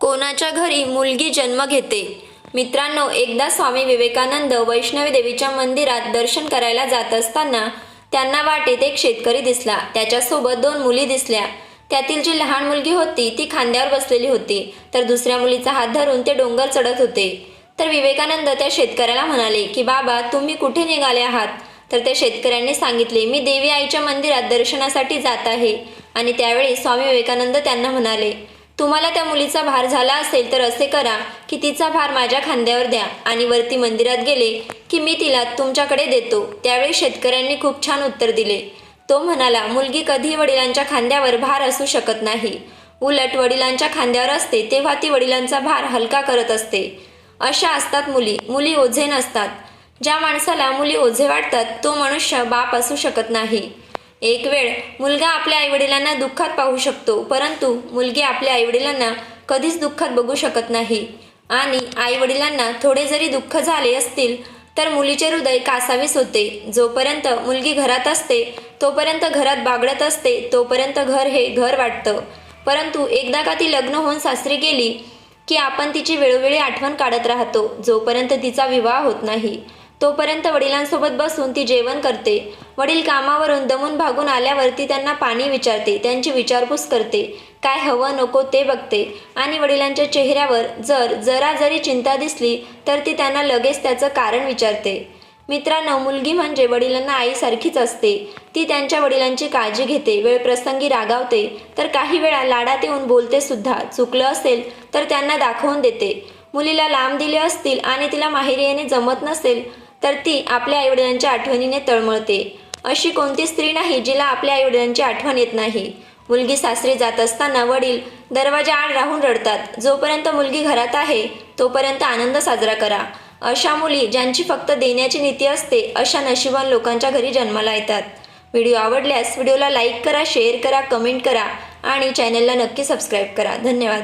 कोणाच्या घरी मुलगी जन्म घेते? मित्रांनो एकदा स्वामी विवेकानंद वैष्णवी देवीच्या मंदिरात दर्शन करायला जात असताना त्यांना वाटेत एक शेतकरी दिसला. त्याच्यासोबत दोन मुली दिसल्या. त्यातील जी लहान मुलगी होती ती खांद्यावर बसलेली होती. तर दुसऱ्या मुलीचा हात धरून ते डोंगर चढत होते. तर विवेकानंद त्या शेतकऱ्याला म्हणाले की बाबा तुम्ही कुठे निघाले आहात? तर त्या शेतकऱ्यांनी सांगितले मी देवी आईच्या मंदिरात दर्शनासाठी जात आहे. आणि त्यावेळी स्वामी विवेकानंद त्यांना म्हणाले तुम्हाला त्या मुलीचा भार झाला असेल तर असे करा की तिचा भार माझ्या खांद्यावर द्या आणि वरती मंदिरात गेले की मी तिला तुमच्याकडे देतो. त्यावेळी शेतकऱ्यांनी खूप छान उत्तर दिले. तो म्हणाला मुलगी कधी वडिलांच्या खांद्यावर भार असू शकत नाही. उलट वडिलांच्या खांद्यावर असते तेव्हा ती वडिलांचा भार हलका करत असते. अशा असतात मुली. मुली ओझे नसतात. ज्या माणसाला मुली ओझे वाटतात तो मनुष्य बाप असू शकत नाही. एक वेळ मुलगा आपल्या आईवडिलांना दुःखात पाहू शकतो परंतु मुलगी आपल्या आईवडिलांना कधीच दुःखात बघू शकत नाही. आणि आईवडिलांना थोडे जरी दुःख झाले असतील तर मुलीचे हृदय कासावीस होते. जोपर्यंत मुलगी घरात असते तोपर्यंत घरात बागडत असते तोपर्यंत घर हे घर वाटतं. परंतु एकदा का ती लग्न होऊन सासरी गेली की आपण तिची वेळोवेळी आठवण काढत राहतो जोपर्यंत तिचा विवाह होत नाही. तोपर्यंत वडिलांसोबत बसून ती जेवण करते. वडील कामावरून दमून भागून आल्यावर ती त्यांना पाणी विचारते त्यांची विचारपूस करते. काय हवं नको ते बघते. आणि वडिलांच्या चेहऱ्यावर जर जरा जरी चिंता दिसली तर ती त्यांना लगेच त्याचं कारण विचारते. मित्रांनो मुलगी म्हणजे वडिलांना आईसारखीच असते. ती त्यांच्या वडिलांची काळजी घेते वेळ प्रसंगी रागावते. तर काही वेळा लाडात येऊन बोलते सुद्धा. चुकलं असेल तर त्यांना दाखवून देते. मुलीला लांब दिले असतील आणि तिला माहेरी येणे जमत नसेल तर ती आपल्या आईवडिलांच्या आठवणीने तळमळते. अशी कोणती स्त्री नाही जिला आपल्या आईवडिलांची आठवण येत नाही. मुलगी सासरी जात असताना वडील दरवाजा आड राहून रडतात. जोपर्यंत मुलगी घरात आहे तोपर्यंत आनंद साजरा करा. अशा मुली ज्यांची फक्त देण्याची नीती असते अशा नशिबान लोकांच्या घरी जन्माला येतात. व्हिडिओ आवडल्यास व्हिडिओला लाईक करा शेअर करा कमेंट करा आणि चॅनलला नक्की सबस्क्राईब करा. धन्यवाद.